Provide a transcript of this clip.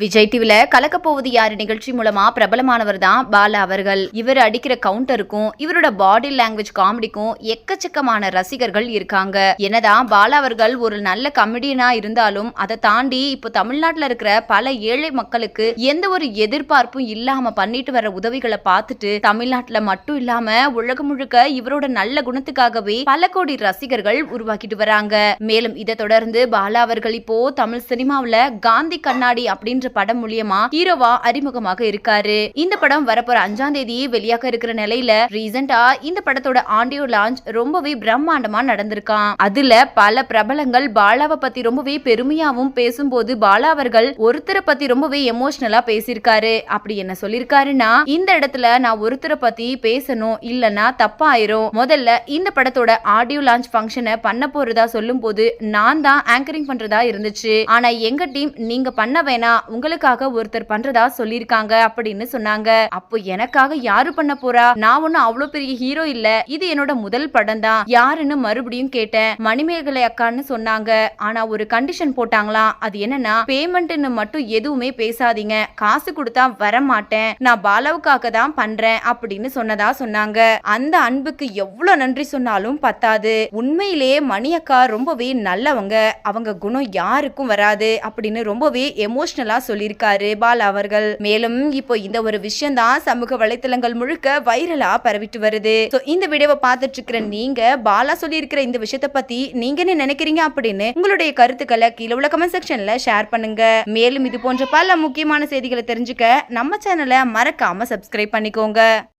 விஜய் டிவில கலக்க போவது யாரு? நிகழ்ச்சி மூலமா பிரபலமானவர் தான் பாலா அவர்கள். இவர் அடிக்கிற கவுண்டருக்கும் இவரோட பாடி லாங்குவேஜ் காமெடிக்கும் எக்கச்சக்கமான ரசிகர்கள் இருக்காங்க. என்னதான் பாலா அவர்கள் ஒரு நல்ல கமெடியனா இருந்தாலும் அதை தாண்டி இப்போ தமிழ்நாட்டில் இருக்கிற பல ஏழை மக்களுக்கு எந்த ஒரு எதிர்பார்ப்பும் இல்லாம பண்ணிட்டு வர உதவிகளை பார்த்துட்டு தமிழ்நாட்டுல மட்டும் இல்லாம உலகம் முழுக்க இவரோட நல்ல குணத்துக்காகவே பல கோடி ரசிகர்கள் உருவாக்கிட்டு வராங்க. மேலும் இதை தொடர்ந்து பாலா அவர்கள் இப்போ தமிழ் சினிமாவில் காந்தி கண்ணாடி அப்படின்ற படம் மூலியமா ஹீரோவா அறிமுகமாக இருக்காரு. இந்த படம் வரப்போற அஞ்சாம் தேதி வெளியாக இருக்கிற நிலையில ரீசெண்டா இந்த படத்தோட ஆடியோ லான்ச் ரொம்பவே பிரம்மாண்டமா நடந்திருக்கான் அதுல பல பிரபலங்கள் பாலாவை பத்தி ரொம்பவே பெருமையாவும் பேசும்போது பாலா அவர்கள் ஒருத்தரை பத்தி ரொம்பவே எமோஷனலா பேசியிருக்காரு. அப்படி என்ன சொல்லிருக்காருன்னா இந்த இடத்துல நான் ஒருத்தரை பத்தி பேசணும் இல்லனா தப்பாயிரும். முதல்ல இந்த படத்தோட ஆடியோ லான்ச் ஃபங்க்ஷனை பண்ண போறதா சொல்லும் போது நான் தான் ஆங்கரிங் பண்றதா இருந்துச்சு. ஆனா எங்க டீம் நீங்க பண்ண வேணாம் உங்களுக்காக ஒருத்தர் பண்றதா சொல்லியிருக்காங்க அப்படின்னு சொன்னாங்க. அப்போ எனக்காக யாரு பண்ண போறா? நான் ஒன்னும் அவ்வளவு பெரிய ஹீரோ இல்ல. இது என்னோட முதல் படம் தான். யாருன்னு மறுபடியும் கேட்டேன். மணிமேகலை அக்கான்னு சொன்னாங்க. ஆனா ஒரு கண்டிஷன் போட்டாங்களாம் அது என்னன்னா பேமெண்ட்னு மட்டும் எதுவுமே பேசாதீங்க. காசு கொடுத்தா வர மாட்டேன் நான் பாலாவுக்காக தான் பண்றேன் அப்படின்னு சொன்னதா சொன்னாங்க. அந்த அன்புக்கு எவ்வளவு நன்றி சொன்னாலும் பத்தாது. உண்மையிலேயே மணி அக்கா ரொம்பவே நல்லவங்க. அவங்க குணம் யாருக்கும் வராது அப்படின்னு ரொம்பவே எமோஷனலா சொல்லியிருக்காரு. பாலா அவர்கள். மேலும் இப்போ இந்த ஒரு விஷயம் தான் சமூக வலைத்தளங்கள் முழுக்க வைரலா பரவிட்டு வருது. இந்த வீடியோவை பார்த்துட்டு இருக்கிற நீங்க பாலா சொல்லியிருக்கிற இந்த விஷயத்தை பத்தி நீங்க என்ன நினைக்கிறீங்க அப்படின்னு உங்களுடைய கருத்துக்களை கீழே உள்ள கமெண்ட் செக்ஷன்ல ஷேர் பண்ணுங்க. மேலும் இது போன்ற பல முக்கியமான செய்திகளை தெரிஞ்சுக்க நம்ம சேனலை மறக்காம சப்ஸ்கிரைப் பண்ணிக்கோங்க.